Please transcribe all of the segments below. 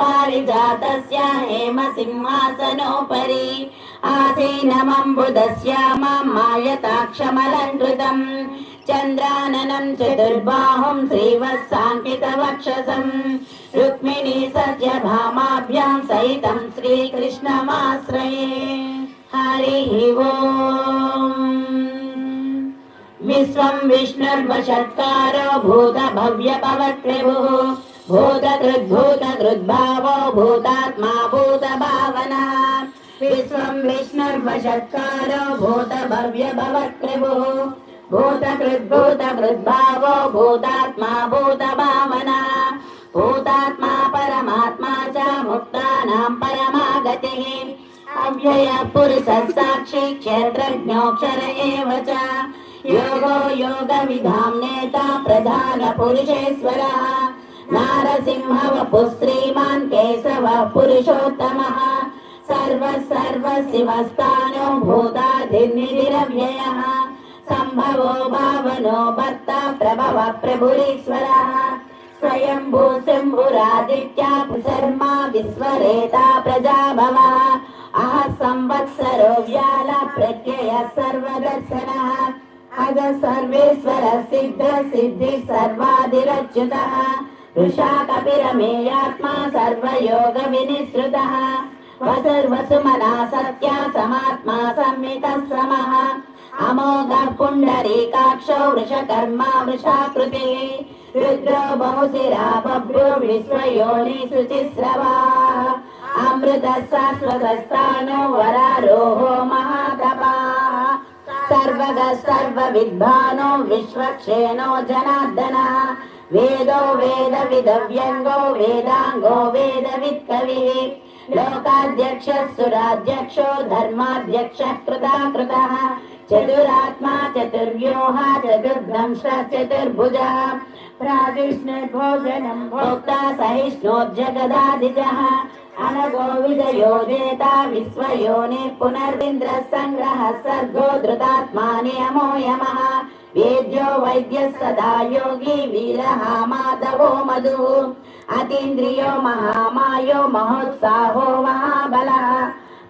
पारिजातस्य हेमसिंहासनोपरि आसीनमम्बुदस्यामां मायताक्षमलङ्कृतम् चन्द्राननं चतुर्बाहुं श्रीवत्साङ्कितवक्षसम् रुक्मिणी सत्यभामाभ्यां सहितं श्रीकृष्णमाश्रये हरिः ओम् विश्वं विष्णुर्वषत्कारो भूतभव्यपवत्प्रभुः भूतकृद्भूतकृद्भावो भूतात्मा भूतभावना विश्वं विष्णुर्वषत्कारो भूतभव्यभवत्प्रभुः भूतकृद्भूतकृद्भावो भूतात्मा भूतभावना भूतात्मा परमात्मा च मुक्तानां परमागतिः अव्यय पुरुषः साक्षी क्षेत्रज्ञोऽक्षर एव च योगो योगविधां नेता प्रधानपुरुषेश्वरः నారసింహవపు శ్రీమాన్ కేశవ పురుషోత్తమ సర్వ సర్వ శివస్థానో భూతాధినిరవ్యయ సంభవో భావనో భర్త ప్రభవ ప్రభురీశ్వర స్వయంభూ శంభురాదిత్యా శర్మ విశ్వరేత ప్రజాభవ అహ సంవత్సరో వ్యాల ప్రత్యయ సర్వదర్శన అజ సర్వేశ్వర సిద్ధ సిద్ధి సర్వాదిరచ్యుత వృషా కపిరమేయాత్మా సర్వయోగ వినిసృత వసర్వసుమనా సత్య సమాత్మా సంహిత సమః అమోఘ పుండరీకాక్షో వృషకర్మ వృషాకృతి రుద్రో బహుశిరా బభ్రో విశ్వయోని శుచిస్రవా అమృత శాశ్వతస్థానో వరారోహో మహాతపా సర్వగ సర్వ విద్వానో విశ్వక్షేణో జనార్దన వేదో వేద విదవ్యంగో వేదాంగో వేద విత్కవి లోకాధ్యక్ష సురాధ్యక్షో ధర్మాధ్యక్ష కృతాకృత చతురాత్మా చతుర్వ్యూహ చతుర్భ్రంశ చతుర్భుజ ప్రాజిష్ణు భోజనం భోక్త సహిష్ణోర్జగదాదిజ అనగో విజయోజేత విశ్వయోని పునరింద్ర సంగ్రహ సర్గో ధృతాత్మాని అమోయమః वेद्यो वैद्यः सदा योगी वीरः माधवो मधुः अतीन्द्रियो महामायो महोत्साहो महाबलः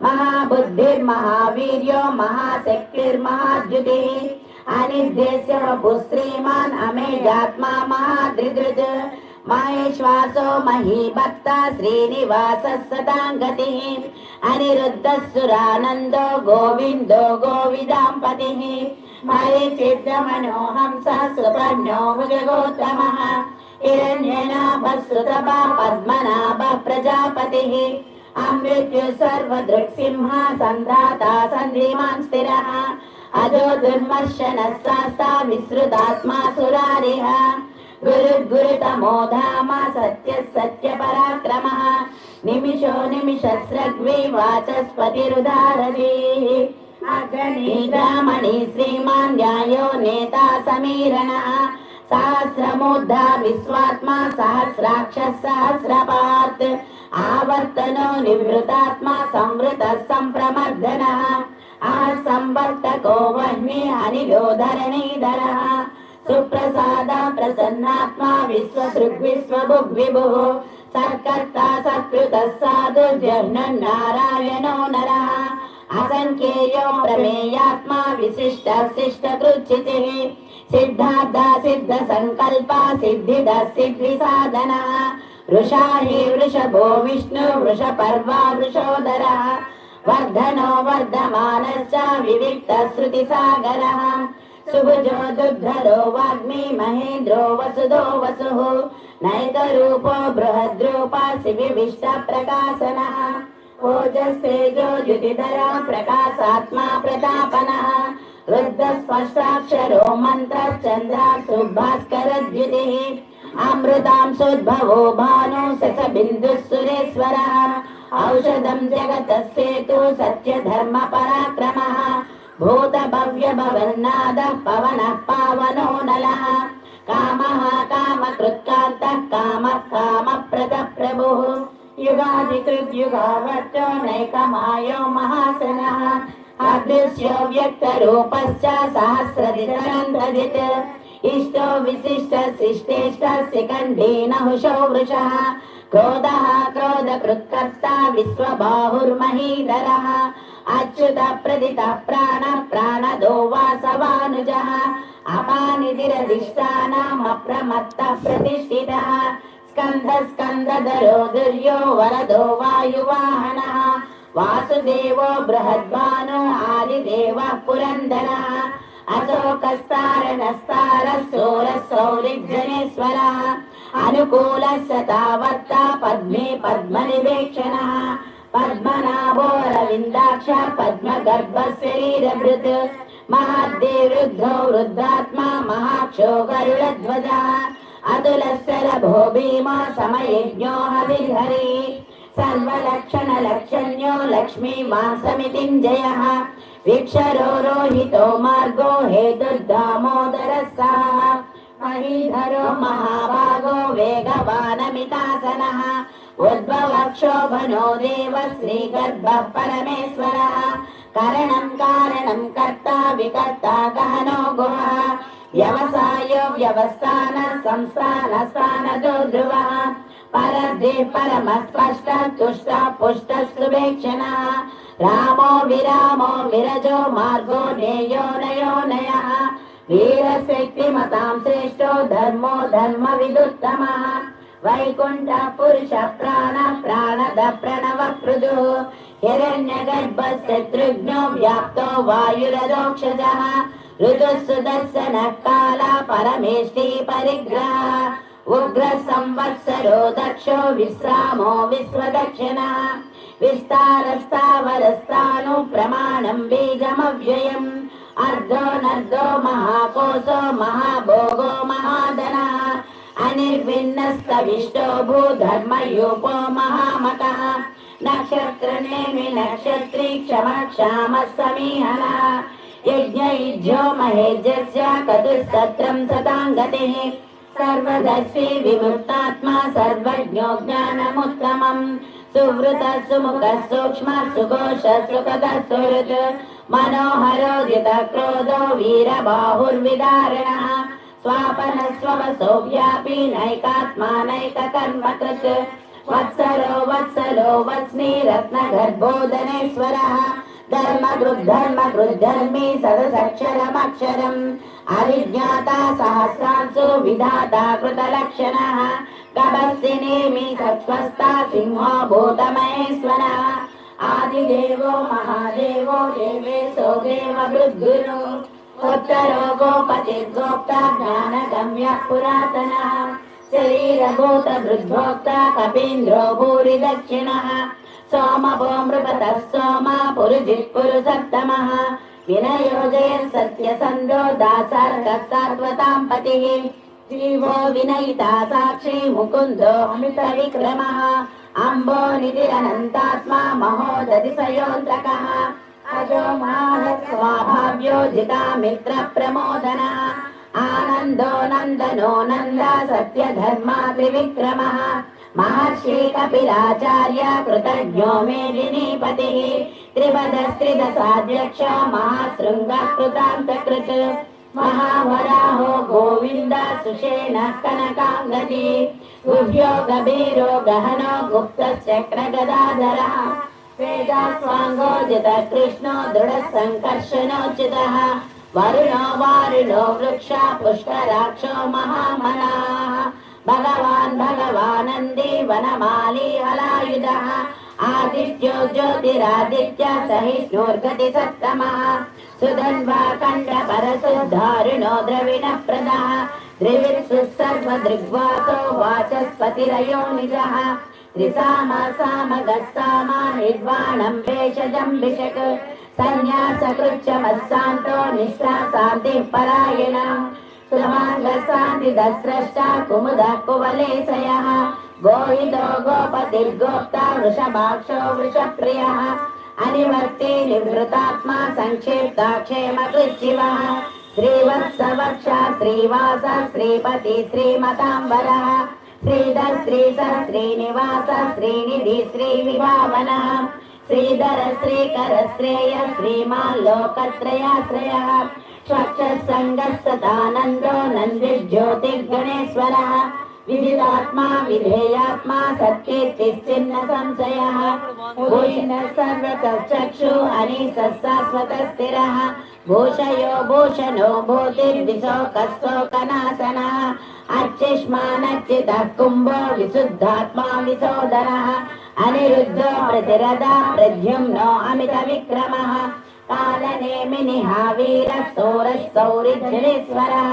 महाबुद्धिर्महावीर्यो महाशक्तिर्महाद्युतिः अनिर्देश्य श्रीमान् अमेजात्मा महादृदृज महेश्वासो महीभक्ता श्रीनिवासः सताङ्गतिः अनिरुद्धः सुरानन्दो गोविन्दो गोविदाम्पतिः मरीचिद्रमनोहंसः सुपर्णो भुजगोत्तमः हिरण्यनाभः सुतपा पद्मनाभः प्रजापतिः अमृत्यु सर्वदृक्सिंह सन्धाता सन्धिमान् स्थिरः अजो दुर्मर्शनः शास्ता विसृतात्मा सुरारिः गुरुर्गुरुतमो धाम सत्यः सत्यपराक्रमः निमिषो निमिषस्रग्वी वाचस्पतिरुदारतीः अग्रणीरामणि श्रीमान् न्यायो नेता समीरणः सहस्रमूर्धा विश्वात्मा सहस्राक्षः सहस्रपात् आवर्तनो निवृतात्मा संवृतः सम्प्रमर्दनः असंवर्तको वह्नि अनिलो धरणीधरः సుప్రసాద ప్రసన్నాత్మా విశ్వదృగ్విశ్వభుగ్విభుః సర్కర్త సత్కృత సాధు జగన్నారాయణో నర అసంఖ్యేయో ప్రమేయాత్మా విశిష్ట శిష్ట కృచితి సిద్ధార్థ సిద్ధ సంకల్ప సిద్ధిద సిద్ధి సాధన వృషాహి వృషభో విష్ణు వృష పర్వ వృషోదర వర్ధనో వర్ధమానశ్చ వివిక్త శ్రుతి సాగర दुर्धरो वाग्मी महेन्द्रो वसुधो वसुः नैतरूपो बृहद्रूपा शिविविष्ट प्रकाशनः ओजस्तेजो द्युतिधरा प्रकाशात्मा प्रतापनः रुद्रस्पष्टाक्षरो मन्त्रश्चन्द्राक्षुभास्करद्युतिः अमृतांशोद्भवो भानो शशबिन्दुः सुरेश्वरः औषधं जगतः सेतु सत्यधर्मपराक्रमः भूतभव्यभवन्नादः पवनः पावनो नलः कामः कामकृत्कान्तः कामः कामप्रदः प्रभुः युगादिकृद्युगावर्तो नैकमायो महासनः अदृश्यो व्यक्तरूपश्च सहस्रदितरन्धदित् इष्टो विशिष्ट शिष्टेष्ट शिखण्डी नहुषो वृषः क्रोधः क्रोध कृत्कर्ता विश्वबाहुर्महीधरः అచ్యుత ప్రదిత ప్రాణ ప్రాణదో వాసవానుజ అపానిధిరధిష్టానమప్రమత్త ప్రతిష్ఠిత స్కంద దరో దుర్యో వరదో వాయువాహన వాసుదేవో బృహద్భాను ఆదిదేవ పురందర అశోకస్తారణస్తార సూర సౌరిఘ్నేశ్వర అనుకూల శతావర్త పద్మే పద్మ నివేక్షణ पद्मनाभोरविन्दाक्ष पद्मगर्भः शरीरभृत् महाद्देवृद्धो वृद्धात्मा महाक्षो गरुडध्वजः अतुलस्सरभो भीमा समयज्ञो हविर्हरि सर्वलक्षणलक्षण्यो लक्ष्मीवासमितिञ्जयः वीक्षरो रोहितो मार्गो हेतुर्दामोदरः सः महीधरो महाभागो वेगवानमितासनः उद्भवक्षोभनो देव श्रीगर्भः परमेश्वरः करणं कारणं कर्ता विकर्ता गहनो गुहः व्यवसायो व्यवस्थान संस्थान स्थानदो ध्रुवः परद्वे परमस्पष्ट तुष्ट पुष्ट सुभेक्षणः रामो विरामो विरजो मार्गो नेयो नयो नयः वीरशक्तिमतां श्रेष्ठो धर्मो धर्मविदुत्तमः వైకుంఠ పురుష ప్రాణ ప్రాణద ప్రణవ పృదు హిరణ్య గర్భ శత్రుఘ్నో వ్యాప్తో వాయురదోక్షజ ఋతుసుదర్శన కాల పరమేష్టి పరిగ్రహ. ఉగ్ర సంవత్సరో దక్షో విశ్రామో విశ్వదక్షిణ. విస్తారస్థావరస్థాను ప్రమాణం బీజమవ్యయం. అర్ధో నర్ధో మహాకోశో మహాభోగో మహాధనా. अनिर्भिन्नस्तविष्टो भूधर्मयूपो महामकः नक्षत्रनेमि नक्षत्री क्षम क्षामः समीहनः यज्ञयुज्यो महेज्यस्य कतुस्तत्रं सतां गतिः सर्वदर्शी विमुक्तात्मा सर्वज्ञो ज्ञानमुत्तमम् सुवृत सुमुख सूक्ष्म सुघोष सुखद सुहृत् मनोहरो जित क्रोधो वीरबाहुर्विदारणः स्वापन स्ववसो व्यापी नैकात्मा नैककर्मकृत् वत्सलो वत्सलो वत्स्नि रत्नगर्भोदनेश्वरः धर्मगृद्धर्मगृद्धर्मी सदसक्षरमक्षरम् अविज्ञाता सहस्रांसु विधाता कृतलक्षणः कबस्सिनेमि सत्स्वस्ता सिंहो भूतमहेश्वरः आदिदेवो महादेवो देवेशो देववृद्गुरु ఉత్తరో గోపతి గోప్త జ్ఞాన గమ్య పురాతన శరీరభూత వృద్ధోక్త కపీంద్రో భూరి దక్షిణ సోమభో మృగత సోమ పురుజిత్పురు సప్తమ వినయోజయ సత్య సందో దాసార్క సాత్వతాంపతి జీవో వినయిత సాక్షి ముకుందో అమిత విక్రమ అంబో నిధిరనంతాత్మా మహోదతి సయోంతకః जिता मित्रप्रमोदनः आनन्दो नन्दनो नन्द सत्यधर्मा त्रिविक्रमः महर्षि कपिलाचार्य कृतज्ञो मेदिनीपतिः त्रिपदस्त्रिदशाध्यक्ष महाशृङ्गः कृतान्तकृत् महावराहो गोविन्द सुषेणः कनकाङ्गदी गुह्यो गभीरो गहनो गुप्तश्चक्रगदाधरः वेदास्वाङ्गोजित कृष्णो दृढः सङ्कर्षणोचितः वरुणो वारुणो वृक्ष पुष्कराक्षो महामनाः भगवान् भगवानन्दी वनमाली हलायुधः आदित्यो ज्योतिरादित्य सहिष्णुर्गति सत्तमः सुधन्वा कण्ड परशुद्धारुणो द्रविणः प्रदः द्रिवित्सु सर्वदृग्वासो वाचस्पतिरयो निजः त्रिसाम सामगः सामा निर्वाणं भेषजं भिषक् सन्न्यासकृच्छमस्सान्तो निष्ठा शान्तिः परायणः सुमाङ्गशान्तिदस्रष्टा कुमुदः कुवलेशयः गोहितो गोपतिर्गोप्ता वृषभाक्षो वृषप्रियः अनिवर्ति निवृतात्मा संक्षिप्ता क्षेमकृच्छिवः श्रीवत्सवक्षा श्रीवास श्रीपति श्रीमताम्बरः శ్రీధర్ శ్రీధర్ శ్రీనివాస శ్రీనిధి శ్రీ విభావన. శ్రీధర శ్రీకర శ్రేయ శ్రీమాన్ లోకత్రయాశ్రయ స్వక్ష సంగ నంది జ్యోతిర్గణేశ్వర విదితాత్మా విధేయాత్మా సత్కీర్తిశ్చిన్న సంశయः భూషిణः సర్వతः చక్షు అనీసः శాశ్వత స్థిరः భూషయో భూషణో భూతిర్విశోకశోకనాశనः అర్చిష్మానర్చితः కుంభో విశుద్ధాత్మా విశోదనः అనిరుద్ధో ప్రతిరథ ప్రద్యుమ్నో అమిత విక్రమः కాలనేమినిः వీరः సౌరः సౌరిధ్యురీశ్వరः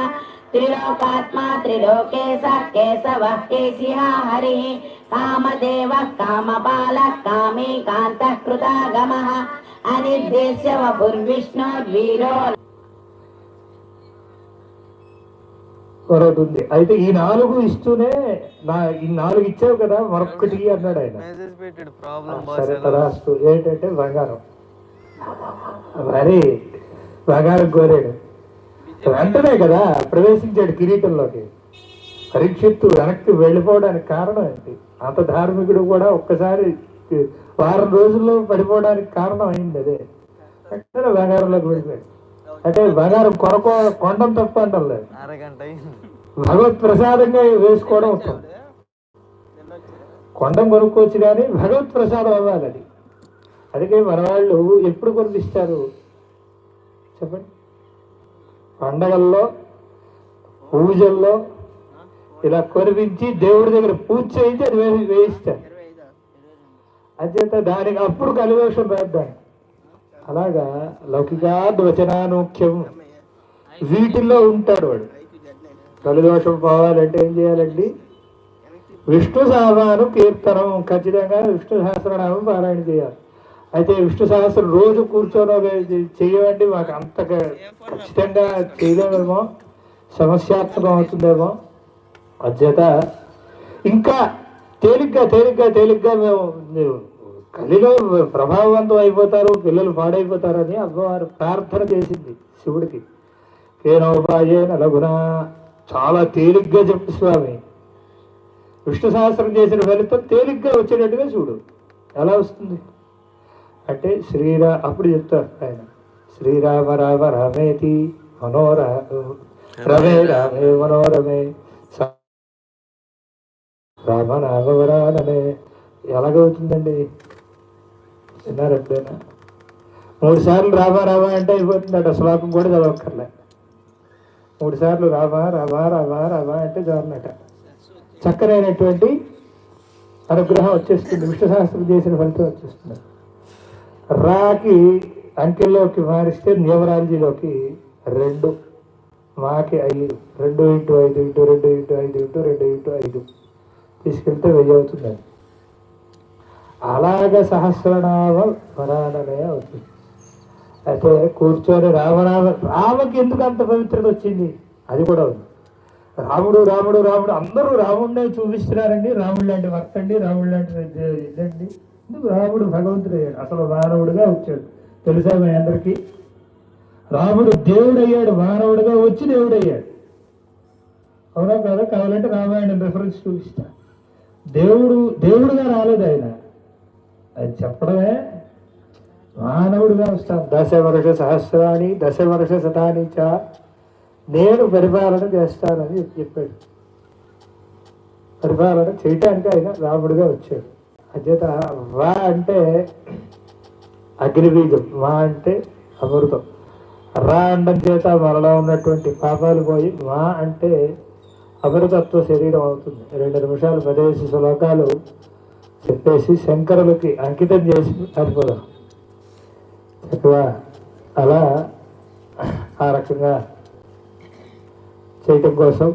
त्रिलोकात्मा त्रिलोके स केशवः केशिहा हरिः कामदेवः कामपालः कामी कान्तः कृतागमः अनिर्देश्य वपुर्विष्णुर्वीरो మరొకటి ఉంది అయితే ఈ నాలుగు ఇస్తూనే నా ఈ నాలుగు ఇచ్చావు కదా మరొక్కటి ఇయ్యి అన్నాడు ఆయన మెసేజ్ పెట్టాడు ఆ, ప్రాబ్లం సరే బాస్ తదాస్తు ఏంటంటే బంగారం మరి బంగారం కోరాడు వెంటనే కదా ప్రవేశించాడు కిరీటంలోకి. పరీక్షిత్తు వెనక్కి వెళ్ళిపోవడానికి కారణం ఏంటి? అంత ధార్మికుడు కూడా ఒక్కసారి వారం రోజుల్లో పడిపోవడానికి కారణం అయింది అదే. వెంటనే బంగారంలోకి వెళ్ళిపోయాడు. అంటే బంగారం కొరకో కొండం తప్ప అంటాం లేదు. భగవత్ ప్రసాదంగా వేసుకోవడం ఉత్తమం. కొండం కొనుక్కోవచ్చు కానీ భగవత్ ప్రసాదం అవ్వాలి అది. అందుకే మన వాళ్ళు ఎప్పుడు కొనిపిస్తారు? చెప్పండి. పండగల్లో పూజల్లో ఇలా కొనిపించి దేవుడి దగ్గర పూజ చేయించి అది వేసి వేయిస్తారు. అంచేత దానికి అప్పుడు కలివేషం వేద్దాం అలాగా లౌకికాద్వచనానుఖ్యం. వీటిల్లో ఉంటాడు వాడు కలిదోషం పోవాలంటే ఏం చేయాలండి? విష్ణు సహస్రాను కీర్తనం ఖచ్చితంగా విష్ణు సహస్రనామం పారాయణ చేయాలి. అయితే విష్ణు సహస్రం రోజు కూర్చొని ఒక మాకు అంత ఖచ్చితంగా చేయలేమేమో సమస్యాత్మకం అవుతుందేమో. అధ్యత ఇంకా తేలిగ్గా తేలిగ్గా తేలిగ్గా మేము కలిలో ప్రభావవంతం అయిపోతారు పిల్లలు పాడైపోతారని అమ్మవారు ప్రార్థన చేసింది శివుడికి. కేనోపాయే లఘున చాలా తేలిగ్గా చెప్పు స్వామి. విష్ణు సహస్రం చేసిన ఫలితం తేలిగ్గా వచ్చేటట్టుగా చూడు. ఎలా వస్తుంది? అంటే శ్రీరా అప్పుడు చెప్తారు ఆయన. శ్రీరామ రామ రామేతి మనోర రమే రామే మనోరమే. రామ నామవరానమే ఎలాగవుతుందండి? విన్నారు ఎప్పుడైనా? మూడు సార్లు రామ రామ అంటే అయిపోతుంది అటు శ్లోకం కూడా చదవక్కర్లే. మూడు సార్లు రామ రామ రామ రామ అంటే చాలన్నట చక్కనైనటువంటి అనుగ్రహం వచ్చేస్తుంది. విష్ణు సహస్రం చేసిన ఫలితం వచ్చేస్తుంది. రాకి అంకెల్లోకి మారిస్తే న్యూమరాలజీలోకి రెండు. మాకి ఐదు. రెండు ఇంటూ ఐదు ఇంటూ రెండు ఇంటూ ఐదు ఇంటూ రెండు ఇంటూ ఐదు. తీసుకెళ్తే వెయ్యి అవుతుందండి. అలాగ సహస్రనామ వరానమే అవుతుంది. అయితే కూర్చొని రామనామ రామకి ఎందుకు అంత పవిత్రత వచ్చింది? అది కూడా ఉంది. రాముడు రాముడు రాముడు అందరూ రాముడినే చూపిస్తున్నారండి. రాముడు లాంటి వర్క్ అండి రాముడు లాంటి ఇదండి. రాముడు భగవంతుడు అయ్యాడు. అసలు మానవుడుగా వచ్చాడు. తెలుసా మీ అందరికీ? రాముడు దేవుడు అయ్యాడు వచ్చి దేవుడు అయ్యాడు అవునా కదా? కావాలంటే రామాయణం రెఫరెన్స్ చూపిస్తా. దేవుడు దేవుడుగా రాలేదు ఆయన. అది చెప్పడమే. మానవుడుగా వస్తాను దశ వరుష సహస్రాన్ని దశ వర్ష శతాని చ నేను పరిపాలన చేస్తానని చెప్పాడు. పరిపాలన చేయటానికి ఆయన రాముడుగా వచ్చాడు. అచేత వా అంటే అగ్నిబీజం మా అంటే అమృతం. రా అండం చేత మనలో ఉన్నటువంటి పాపాలు పోయి మా అంటే అమృతత్వ శరీరం అవుతుంది. రెండు నిమిషాలు పదేసి శ్లోకాలు చెప్పేసి శంకరులకి అంకితం చేసి సరిపోదాం? చక్కగా అలా ఆ రకంగా చేయటం కోసం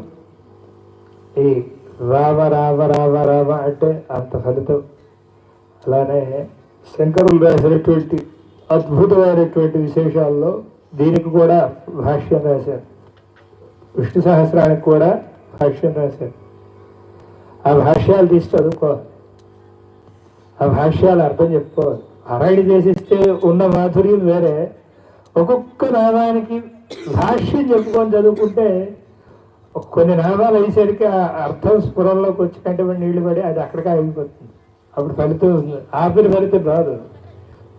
ఈ రామ రామ రామ రామ అంటే అంత ఫలితం అలానే శంకరులు రాసినటువంటి అద్భుతమైనటువంటి విశేషాల్లో దీనికి కూడా భాష్యం రాశారు. విష్ణు సహస్రానికి కూడా భాష్యం రాశారు. ఆ భాష్యాలు తీసి చదువుకోవాలి ఆ భాష్యాలు అర్థం చెప్పుకోవాలి. పారాయణ చేసిస్తే ఉన్న మాధుర్యం వేరే. ఒక్కొక్క నామానికి భాష్యం చెప్పుకొని చదువుకుంటే కొన్ని నామాలు అయ్యేసరికి ఆ అర్థం స్ఫురంలోకి వచ్చి కంటే నీళ్ళు పడి అది అక్కడికే ఆగిపోతుంది. అప్పుడు ఫలితం ఆపిన ఫలితం రాదు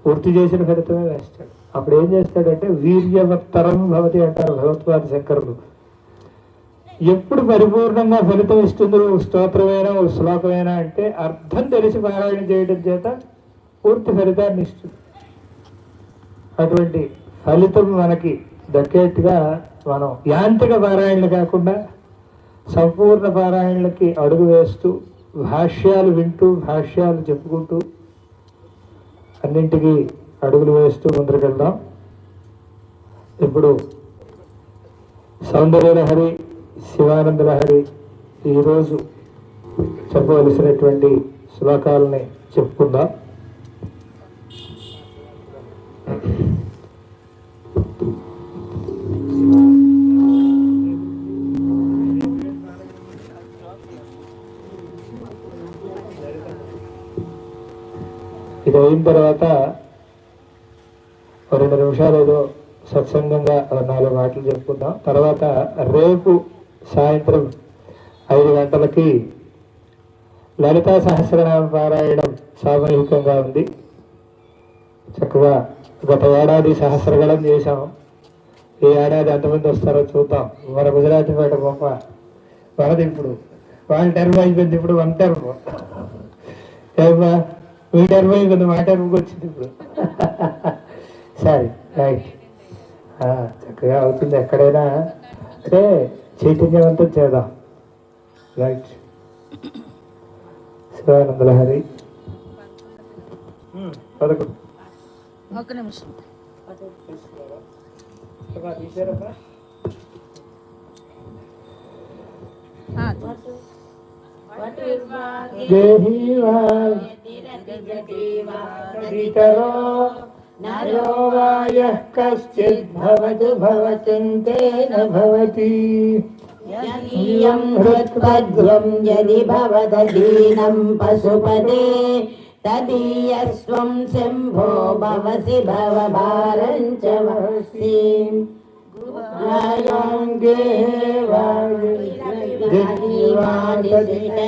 పూర్తి చేసిన ఫలితమే వేస్తాడు. అప్పుడు ఏం చేస్తాడంటే వీర్యవత్తరం భవతి అంటారు భగవత్వాది శంకరులు. ఎప్పుడు పరిపూర్ణంగా ఫలితం ఇస్తుందో ఒక స్తోత్రమైనా ఒక శ్లోకమైనా అంటే అర్థం తెలిసి పారాయణ చేయడం చేత పూర్తి ఫలితాన్ని ఇస్తుంది. అటువంటి ఫలితం మనకి దక్కేట్టుగా మనం యాంత్రిక పారాయణలు కాకుండా సంపూర్ణ పారాయణలకి అడుగు వేస్తూ భాష్యాలు వింటూ భాష్యాలు చెప్పుకుంటూ అన్నింటికి అడుగులు వేస్తూ ముందరికెళ్దాం. ఇప్పుడు సౌందర్య లహరి శివానంద లహరి ఈరోజు చెప్పవలసినటువంటి శ్లోకాలని చెప్పుకుందాం. అయిన తర్వాత రెండు నిమిషాలు ఏదో సత్సంగంగా నాలుగు మాటలు చెప్పుకుందాం. తర్వాత రేపు సాయంత్రం ఐదు గంటలకి లలితా సహస్రనామ పారాయణం సామూహికంగా ఉంది. చక్కగా గత ఏడాది సహస్రగళం చేశాం ఈ ఏడాది ఎంతమంది వస్తారో చూద్దాం. మన గుజరాతీ పేట గొప్ప వరది ఇప్పుడు. వాళ్ళ టర్మ్ అయిపోయింది ఇప్పుడు వన్ టర్మ్. ఏమ్మా? మీ టర్మ్ అయిపోయింది మా టర్మ్కి వచ్చింది ఇప్పుడు. సరే రైట్. చక్కగా అవుతుంది ఎక్కడైనా. అంటే చైతన్యవంతం చేద్దాం. రైట్. శివానంద హరి పదకొండు ఒక నిమిషం. ఆ, దేహి వారితరో నరో వాయ కశ్చిద్ భవతు భవతింతేన భవతి యదీయం హృత్పద్యం యది భవదీనం పశుపదే తదీయస్వం శంభో భవసి భవభారం చ వహసి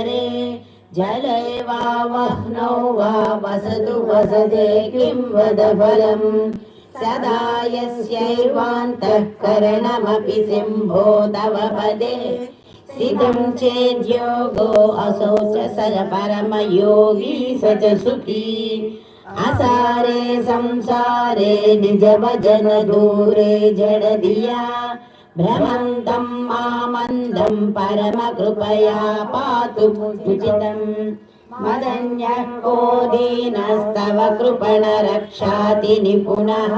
रे जले वा वह्नौ वा वसतु वसते किं वद फलम् सदा यस्यैवान्तःकरणमपि सिंहो तव पदे स्थितं चेद्योगो असौ च स परमयोगी स च सुखी असारे संसारे निजभजन दूरे जडदिया भ्रमन्तं मामन्दं परमकृपया पातु उचितम् मदन्यः को दीनस्तव कृपणरक्षाति निपुणः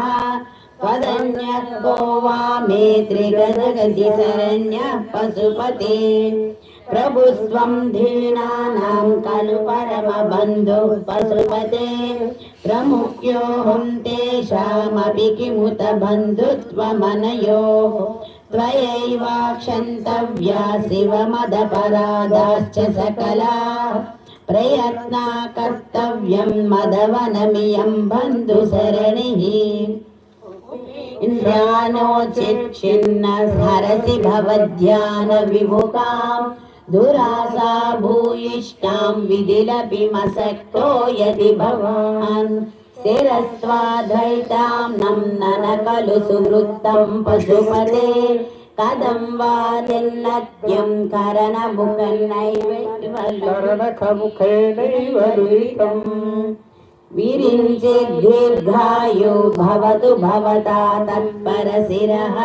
त्वदन्यः को वा मे त्रिगजगति शरण्यः पशुपते प्रभुस्त्वं धीनानां खलु परमबन्धुः पशुपते प्रमुख्योऽहं तेषामपि किमुत बन्धुत्वमनयोः त्वयैवाक्षन्तव्या शिवमदपराधाश्च सकला प्रयत्ना कर्तव्यं मदवनमियं बन्धुसरणिः इन्द्राणोचिच्छिन्न हरसि भवध्यानविमुखां दुरासा भूयिष्ठां विदिलपिमसक्तो यदि भवान् स्थिरस्त्वाद्वैतां नम्नन खलु सुवृत्तं पशुपते कदं वा निर्लत्यं करणमुखैनैव विरिञ्चिद्दीर्घायु भवतु भवता तत्परशिरः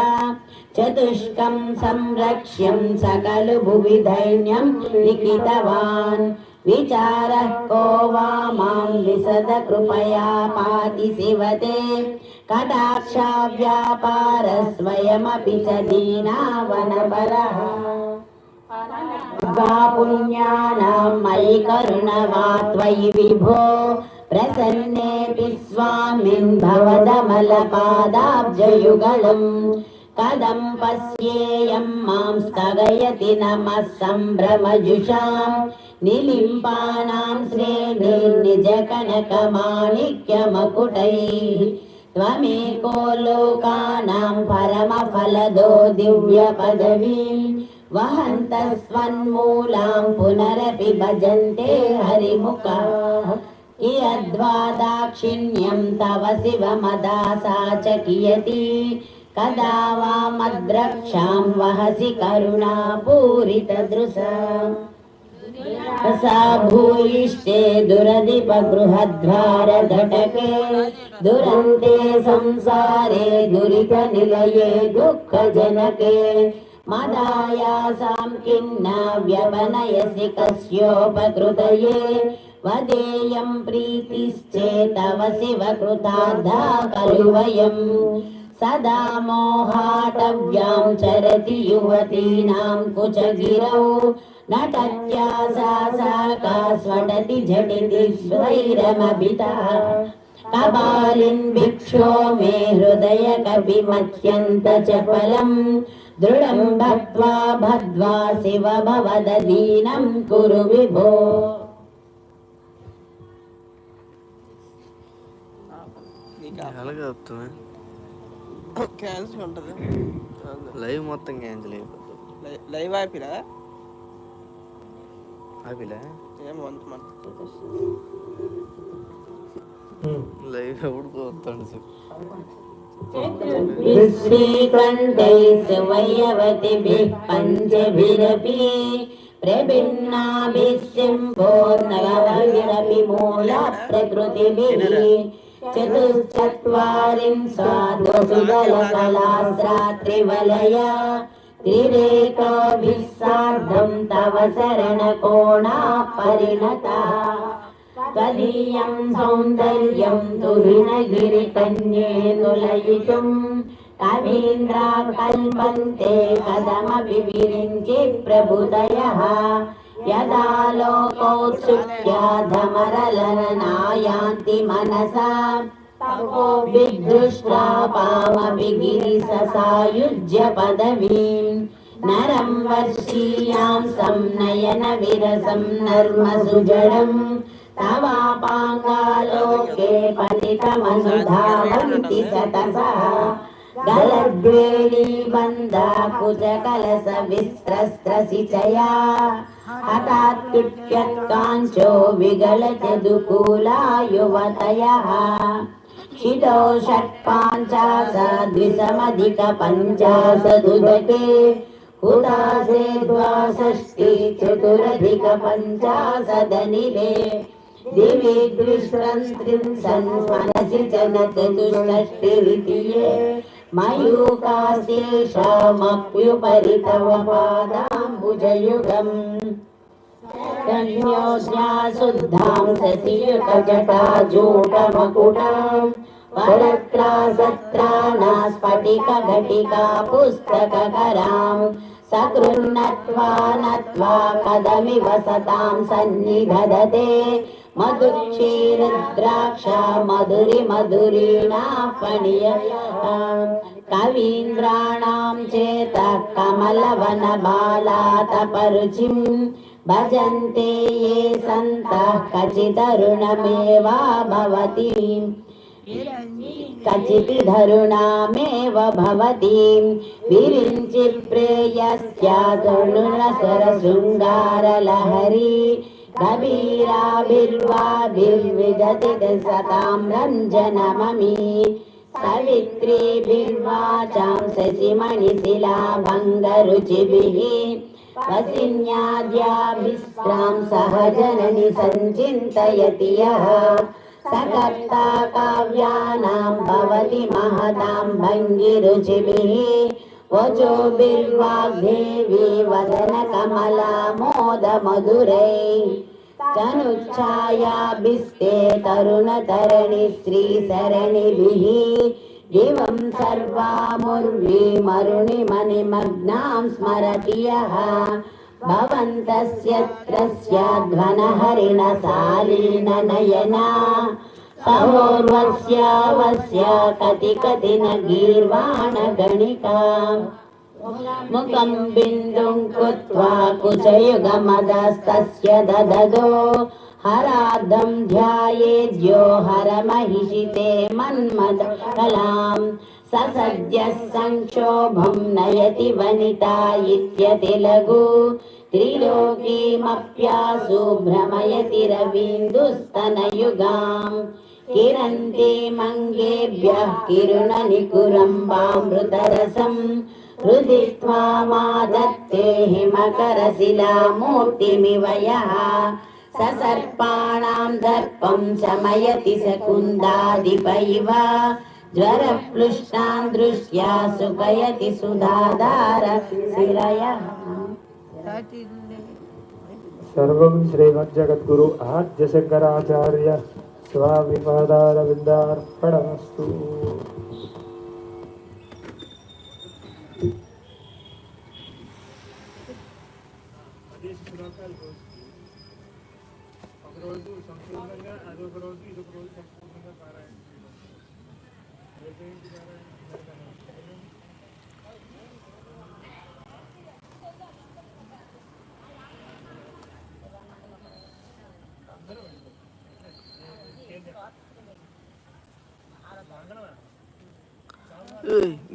చతుష్కం సంరక్ష్యం సకలు భువి దైన్యం లిఖితవాన్ విచార కో వా మాం విశద కృపయా పాతి శివతే కటాక్షావ్యాపార స్వయమపి చ దీనావనపర పుణ్యానాం మయి కరుణవా త్వయి విభో ప్రసన్నేపి స్వామిన్ భవదమలపాదాబ్జయుగళం कदं पश्येयं मां स्थगयति नमः सम्भ्रमजुषां निलिम्पानां श्रेणिर्निजकनकमाणिक्यमकुटैः त्वमेको लोकानां परमफलदो दिव्यपदवीं वहन्तस्वन्मूलां पुनरपि भजन्ते हरिमुखाः कियद्वा दाक्षिण्यं तव शिवमदासा च कियती कदा वा मद्रक्षां वहसि करुणापूरितदृशा सा भूयिष्ठे दुरधिपगृहद्वारघटके दुरन्ते संसारे दुरितनिलये दुःखजनके मदायासां किन्ना व्यवनयसि कस्योपकृतये वदेयं प्रीतिश्चेतव शिवकृताधा खलु वयम् सदा मोहाटव्यां चरति युवतीनां कुचगिरौ। नटत्या सा सा स्वटति झटिति स्वैरमभितः। कपालिन् भिक्षो मे हृदय कविमत्यन्तचपलम् दृढं भक्त्वा भद्वा शिव भवदधीनं कुरु विभो। अलग క్యాన్సిల్ ఉంటుంది. లైవ్ మొత్తం క్యాన్సిల్ అయిపోతుంది లైవ్ ఆపిలా ఆపిలా? ఏం వన్ మంత్ లైవ్ ఎప్పుడు పోతాడు మూల ప్రకృతి मूलप्रकृतिभिः चतुश्चत्वारिंसाद्वसुदलकलास्रात्रिवलया त्रिरेकाभिः सार्धं तव शरणकोणा परिणता त्वदीयं सौन्दर्यं तुहिनगिरिकन्ये तुलयितुम् कवीन्द्रा कल्पन्ते कदमपि विरिञ्चि प्रभुदयः यदा लोकोत्सुक्याधमरलनायान्ति मनसा तपो विदृष्ट्रापामपि गिरिससायुज्य पदवीम् नरं वर्षीयां संनयन विरसं नर्मसुजडम् तवापाङ्गालोके पतितमनुधावन्ति सतसः गलद्वेलीबन्धा कुजकलसविस्त्रस्त्रसिचया हठात्कुट्यत्काञ्चो विगलजदुकूला युवतयः शितो षट्पाञ्चाशद्विसमधिकपञ्चाशदुदके हुदासे द्वाषष्टि चतुरधिकपञ्चाशदनिरे दिवि द्विस्रन्त्रिंसन् मनसि च न चतुष्षष्टिरितिये मयूकास्तेषामप्युपरि तव पादाम्बुजयुगम् कन्योज्ञा शुद्धां सतियुतजटाजूटमकुटाम् वरत्रासत्राणा स्फटिकघटिका पुस्तककराम् सकृन्नत्वा नत्वा कदमिव सतां सन्निधदते मधुक्षीरद्राक्षा मधुरि मधुरीणा कवीन्द्राणां चेतः कमलवनबालातपरुचिम् भजन्ते ये सन्तः कचिदरुणमेवा भवति कचितिधरुणामेव भवतीं विरिञ्चि प्रेयस्यातरुणस्वरशृङ्गारलहरी कबीराभिर्वाभिर्विदति सतां रञ्जनममी सवित्रीभिर्वाचां शशिमणिशिलाभङ्गरुचिभिः वसिन्याद्याभिस्त्रां सह जननि सञ्चिन्तयति यः सकर्ता काव्यानां भवति महतां भङ्गिरुचिभिः వచో బిర్వాగ్దేవి వదన కమల మోద మధురై తనుఛాయాభిస్తే తరుణ తరణి శ్రీ సరణిభిః దివం సర్వాముర్వి మరుణి మణిమగ్నాం స్మరతి యః భవంతస్య ధ్వనహరిణ సాలీన నయనా भवन्तस्यत्रस्याध्वनहरिणशालीननयना सहोर्वस्यावस्य कति कति न गीर्वाणगणिका मुखं बिन्दुं कृत्वा कुचयुगमदस्तस्य दददो हरार्धं ध्यायेद्यो हरमहिषिते मन्मदकलाम् ससद्यः संक्षोभं नयति वनिता इत्यति लघु त्रिलोकीमप्यासु भ्रमयति रवीन्दुस्तनयुगाम् किरन्ति मङ्गेभ्यः किरणनिकुरम्बामृतरसम् हृदि त्वामादत्ते हिमकरशिलामूर्तिमिव यः सर्पाणां दर्पं शमयति स कुन्दाधिप इव ज्वरप्लुष्टां दृष्ट्या सुपयति सुधाधार शिरयः। सर्वं श्रीमज्जगद्गुरु आद्यशङ्कराचार्य स्वामिपादारविन्दार्पणमस्तु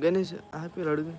గణేష్ హ్యాపీ అడుగు.